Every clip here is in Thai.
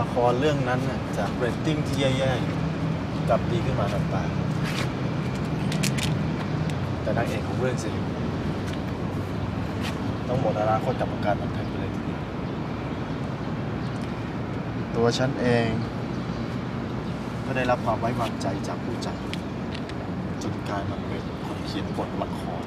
ละครเรื่องนั้นน่ะจากเรตติ้งที่แย่ๆกลับดีขึ้นมาทันตาแต่นางเอกของเรื่องสิต้องหมดอนาคตกับวงการบันเทิงไปเลยทีเดียวตัวฉันเองก็ได้รับความไว้วางใจจากผู้จัดจนกลายมาเป็นคนเขียนบทละคร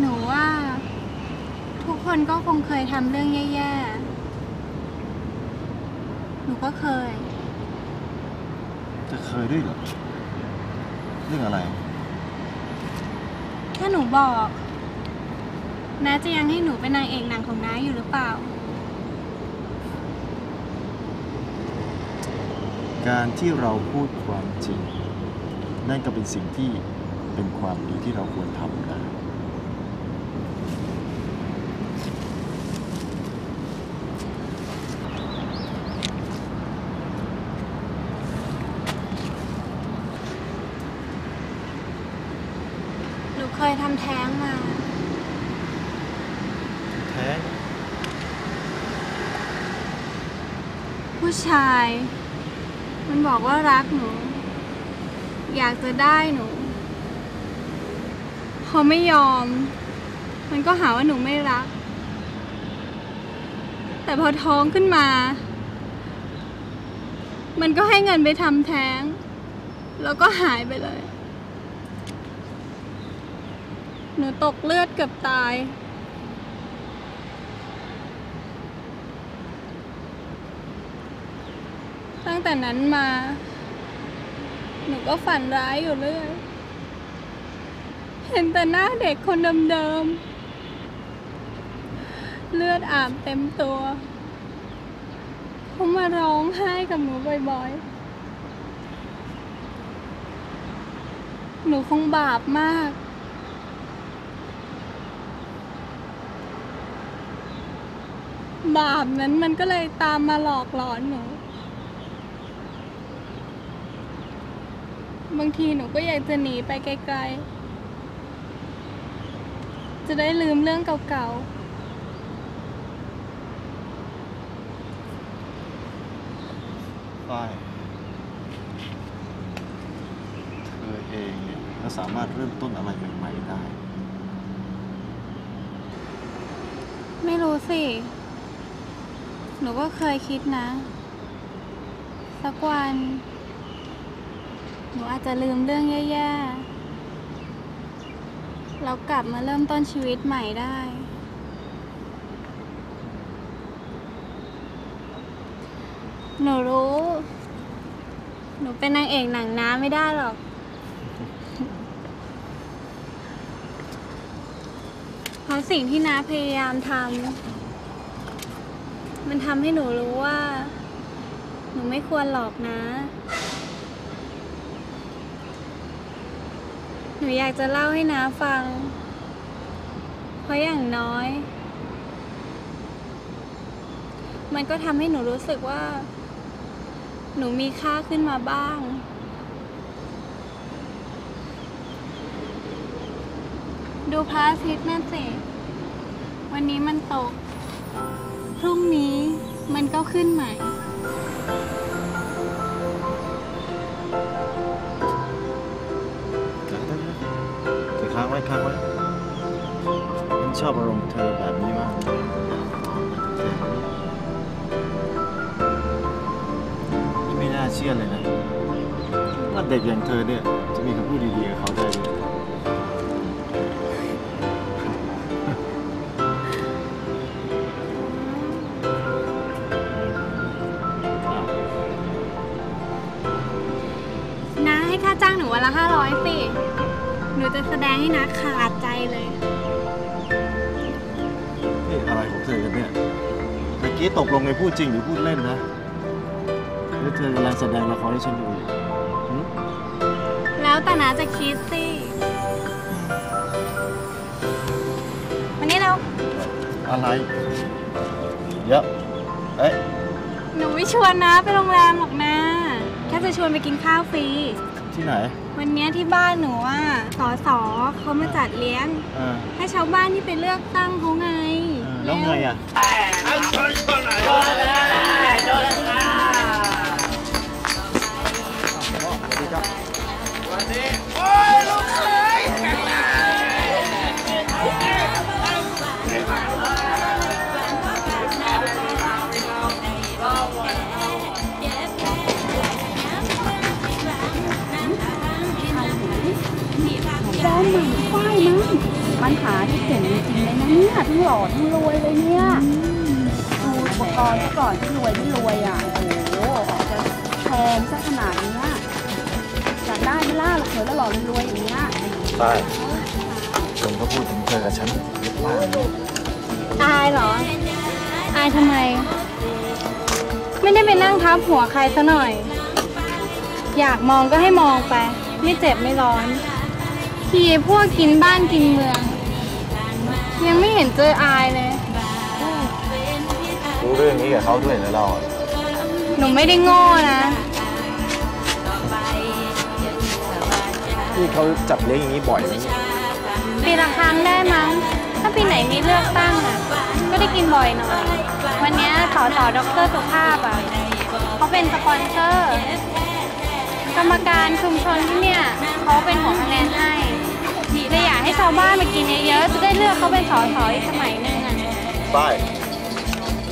หนูว่า ทุก คนก็คงเคยทำเรื่องแย่ๆ หนูก็เคย จะเคยด้วยเหรอ เรื่องอะไร ถ้าหนูบอกน้าจะยังให้หนูเป็นนางเอกหนังของน้าอยู่หรือเปล่า การที่เราพูดความจริง นั่นก็เป็นสิ่งที่เป็นความดีที่เราควรทำนะ เคยทำแท้งมา แท้งผู้ชาย มันบอกว่ารักหนู อยากจะได้หนู พอไม่ยอม มันก็หาว่าหนูไม่รัก แต่พอท้องขึ้นมา มันก็ให้เงินไปทำแท้ง แล้วก็หายไปเลย หนูตกเลือดเกือบตาย ตั้งแต่นั้นมา หนูก็ฝันร้ายอยู่เรื่อย เห็นแต่หน้าเด็กคนเดิมๆ เลือดอาบเต็มตัว เขามาร้องไห้กับหนูบ่อยๆ หนูคงบาปมาก บาปนั้นมันก็เลยตามมาหลอกหลอนหนูบางทีหนูก็อยากจะหนีไปไกลๆ จะได้ลืมเรื่องเก่าฝ้ายเธอเองเนี่ยก็สามารถเริ่มต้นอะไรใหม่ๆได้ๆไม่รู้สิ หนูก็เคยคิดนะ สักวัน หนูอาจจะลืมเรื่องแย่ๆ แล้วกลับมาเริ่มต้นชีวิตใหม่ได้ หนูรู้ หนูเป็นนางเอกหนังน้าไม่ได้หรอก เพราะสิ่งที่น้าพยายามทำ มันทำให้หนูรู้ว่า หนูไม่ควรหลอกนะ หนูอยากจะเล่าให้น้าฟัง เพราะอย่างน้อย มันก็ทำให้หนูรู้สึกว่า หนูมีค่าขึ้นมาบ้างดูพระอาทิตย์นั่นสิ วันนี้มันตก พรุ่งนี้มันก็ขึ้นใหม่ เธอค้างไว้ค้างไว้ฉันชอบอารมณ์เธอแบบนี้มากนี่ไม่น่าเชื่อเลยนะว่าเด็กอย่างเธอเนี่ย จะมีคำพูดดีๆกับเขาได้ด้วย จ้างหนูวันละห้าร้อยสิ หนูจะแสดงให้น้าขาดใจเลย นี่อะไรของเธอกันเนี่ยเมื่อกี้ตกลงในพูดจริงหรือพูดเล่นนะหรือเธอกำลังแสดงละครให้ฉันดูอยู่หึแล้วแต่น้าจะคิดสิวันนี้เราอะไรเดี๋ยวเอ้ยนหนูไม่ชวนนะไปโรงแรมหรอกนะแค่จะชวนไปกินข้าวฟรี ที่ไหน วันเนี้ยที่บ้านหนูอะสอสอเขามาจัดเลี้ยง อ่า ให้ชาวบ้านที่ไปเลือกตั้งเขาไงแล้วไงอะแฟ มันหาที่เก่งจริงๆเลยนะเนี่ยทั้งหล่อทั้งรวยเลยเนี่ยดูอุปกรณ์ซะก่อนที่รวยที่รวยอะโอ้โหออกจะแพงซะขนาดเนี้ยอยากได้ไหมล่ะเผื่อแล้วหล่อรวยอย่างเงี้ยใช่คนก็พูดถึงเธอกับฉันเยอะมากอายเหรอ อายทำไม ไม่ได้ไปนั่งทับหัวใครซะหน่อย อยากมองก็ให้มองไป ไม่เจ็บไม่ร้อน ทีพวกกินบ้านกินเมือง ยังไม่เห็นเจออายเลย รู้เรื่องนี้กับเขาด้วยแล้วเราอะหนูไม่ได้โง่นะ ที่เขาจัดเลี้ยงอย่างนี้บ่อยไหมปีละครั้งได้มั้ง ถ้าปีไหนมีเลือกตั้งอะ ก็ได้กินบ่อยหน่อย วันเนี้ยสอสอดรสุภาพอะเขาเป็นสปอนเซอร์ กรรมการชุมชนที่เนี่ยเขาเป็นหัวคะแนนให้เลยอยาก ให้ชาวบ้านมากินเยอะๆจะได้เลือกเขาเป็นสอสออีกสมัยหนึงอะใช่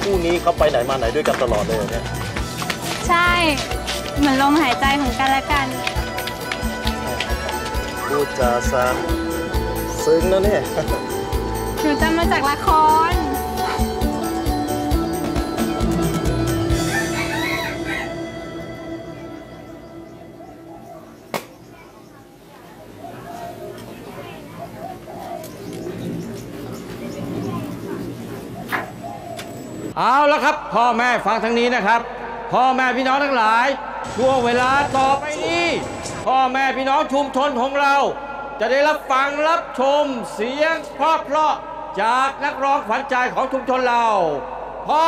คู่นี้เขาไปไหนมาไหนด้วยกันตลอดเลยเหรอเนี่ยใช่ เหมือนลมหายใจของกันและกัน พูดจาซะซึ้งนะเนี่ย หนูจำมาจากละคร เอาละครับ พ่อแม่ฟังทางนี้นะครับ พ่อแม่พี่น้องทั้งหลายช่วงเวลาต่อไปนี้ พ่อแม่พี่น้องชุมชนของเรา จะได้รับฟังรับชมเสียงเพราะเพราะจากนักร้องขวัญใจของชุมชนเรา พ่อ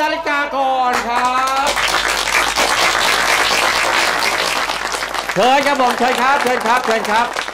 นาฬิกาก่อนครับเชิญครับผมเชิญครับเชิญครับเชิญครับ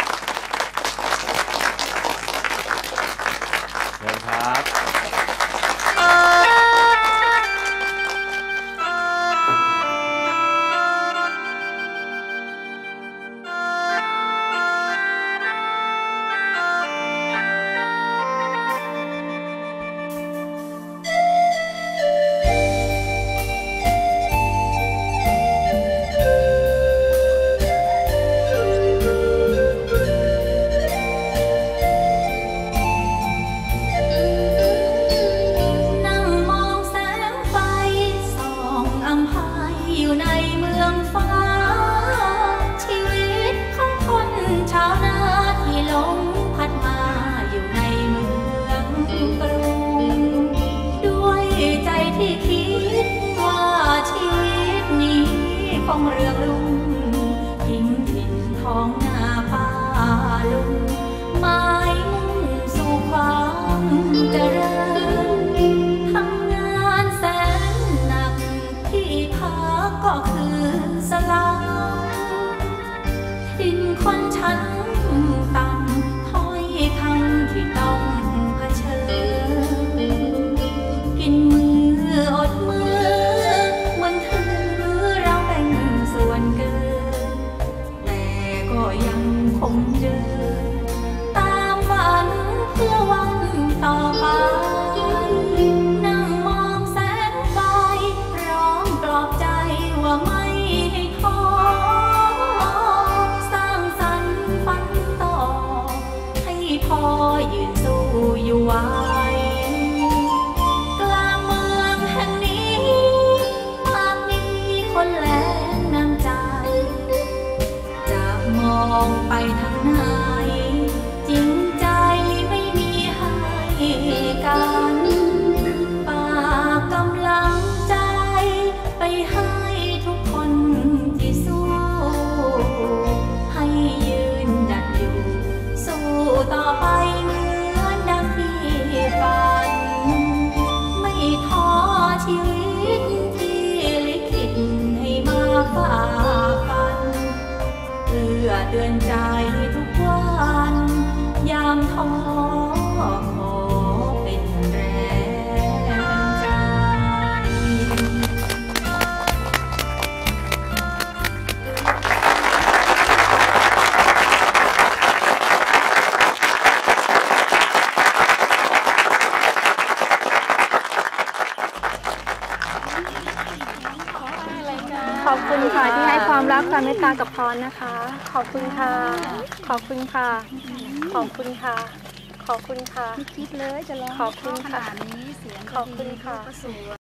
งเดิตามฝันเพื่อวันต่อไป นั่งมองแสงไฟร้องกรอบใจว่าไม่ให้ท้อสร้างสรรค์ฝันต่อ ให้พอยืนสู้อยู่ว่า เตื ความรักความเมตตากับพรนะคะ ขอบคุณค่ะ ขอบคุณค่ะ ขอบคุณค่ะ ขอบคุณค่ะคิดเลยจะร้องขอบคุณค่ะขนาดนี้เสียงขอบคุณค่ะก็สวย